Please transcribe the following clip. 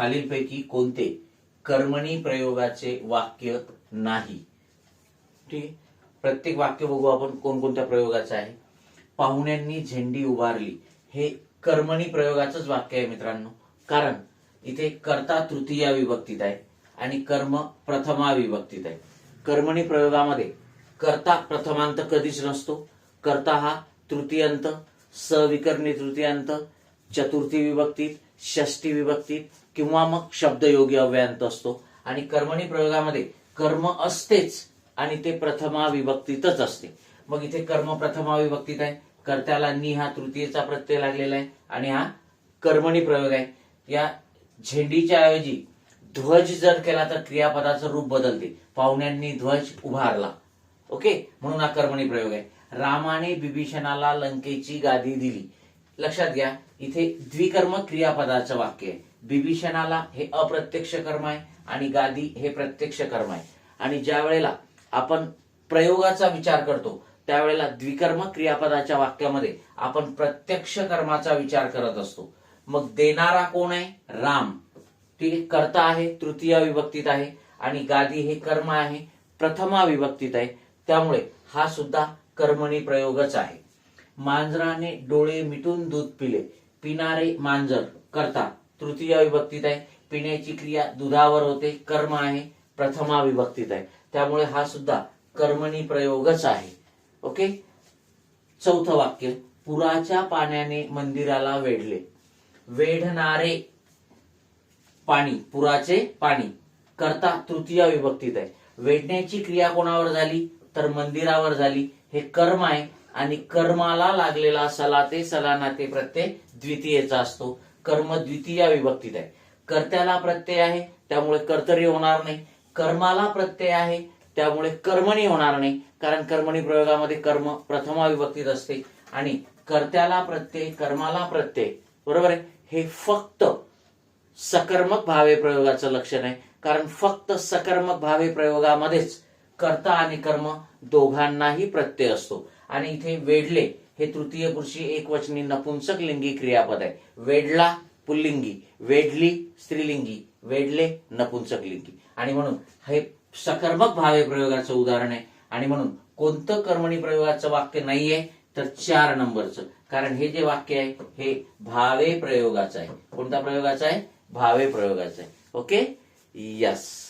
खालीलपैकी कोणते कर्मणी प्रयोगाचे वाक्य नाही? ठीक प्रत्येक वाक्य बघू आपण कोणकोणत्या प्रयोगाचं आहे. पाहुण्यांनी झेंडी उभारली. हे कर्मणी प्रयोगाचंच वाक्य आहे मित्रांनो. कारण इथे कर्ता तृतीया विभक्तीत आहे आणि कर्म प्रथमा विभक्तीत आहे. कर्मणी प्रयोगामध्ये कर्ता प्रथमांत कधीच नसतो. कर्ता हा तृतीयांत सविकर्णी तृतीयांत चतुर्थी विभक्तीत षष्टी विभक्तीत किंवा मग शब्दयोगी अव्ययांत असतो. आणि कर्मणी प्रयोगामध्ये कर्म असतेच आणि ते प्रथमा विभक्तीतच असते. मग इथे कर्म प्रथमा विभक्तीत आहे. कर्त्याला नि हा तृतीयेचा प्रत्यय लागलेला आहे. आणि हा कर्मणी प्रयोग आहे. या झेंडीच्या ऐवजी ध्वज जर केला तर क्रियापदाचं रूप बदलते. पाहुण्यांनी ध्वज उभारला. ओके? म्हणून हा कर्मणी प्रयोग आहे. रामाने बिभीषणाला लंकेची गादी दिली. लक्षात घ्या इथे द्विकर्म क्रियापदाचं वाक्य आहे. बिभीषणाला हे अप्रत्यक्ष कर्म आहे आणि गादी हे प्रत्यक्ष कर्म आहे. आणि ज्या वेळेला आपण प्रयोगाचा विचार करतो त्यावेळेला द्विकर्म क्रियापदाच्या वाक्यामध्ये आपण प्रत्यक्ष कर्माचा विचार करत असतो. मग देणारा कोण आहे? राम. ठीक आहे कर्ता आहे तृतीय विभक्तीत आहे आणि गादी हे कर्म आहे प्रथमा विभक्तीत आहे. त्यामुळे हा सुद्धा कर्मणी प्रयोगच आहे. मांजराने डोळे मिटून दूध पिले. पिणारे मांजर करता. तृतीय विभक्तीत आहे. पिण्याची क्रिया दुधावर होते. कर्म आहे. प्रथमा विभक्तीत आहे. त्यामुळे हा सुद्धा कर्मणी प्रयोगच आहे. ओके? चौथं वाक्य. पुराच्या पाण्याने मंदिराला वेढले. वेढणारे पाणी पुराचे पाणी करता तृतीय विभक्तीत आहे. वेढण्याची क्रिया कोणावर झाली? तर मंदिरावर झाली. हे कर्म आहे. आणि कर्माला लागलेला सला ते प्रत्यय द्वितीयेचा असतो. कर्म द्वितीय विभक्तीत आहे. कर्त्याला प्रत्यय आहे त्यामुळे कर्तरी होणार नाही. कर्माला प्रत्यय आहे त्यामुळे कर्मणी होणार नाही. कारण कर्मणी प्रयोगामध्ये कर्म प्रथमा विभक्तीत असते. आणि कर्त्याला प्रत्यय कर्माला प्रत्यय बरोबर आहे? हे फक्त सकर्मक भावे प्रयोगाचं लक्षण आहे. कारण फक्त सकर्मक भावे प्रयोगामध्येच कर्ता आणि कर्म दोघांनाही प्रत्यय असतो. आणि इथे वेडले हे तृतीय पुरुषी एकवचनी नपुंसक लिंगी क्रियापद आहे. वेडला पुल्लिंगी वेडली स्त्रीलिंगी वेडले नपुंसक लिंगी. आणि म्हणून हे सकर्मक भावे प्रयोगाचं उदाहरण आहे. आणि म्हणून कोणतं कर्मणी प्रयोगाचं वाक्य नाहीये तर चार नंबरचं. कारण हे जे वाक्य आहे हे भावे प्रयोगाचं आहे. कोणत्या प्रयोगाचं आहे? भावे प्रयोगाचं आहे. ओके? यस.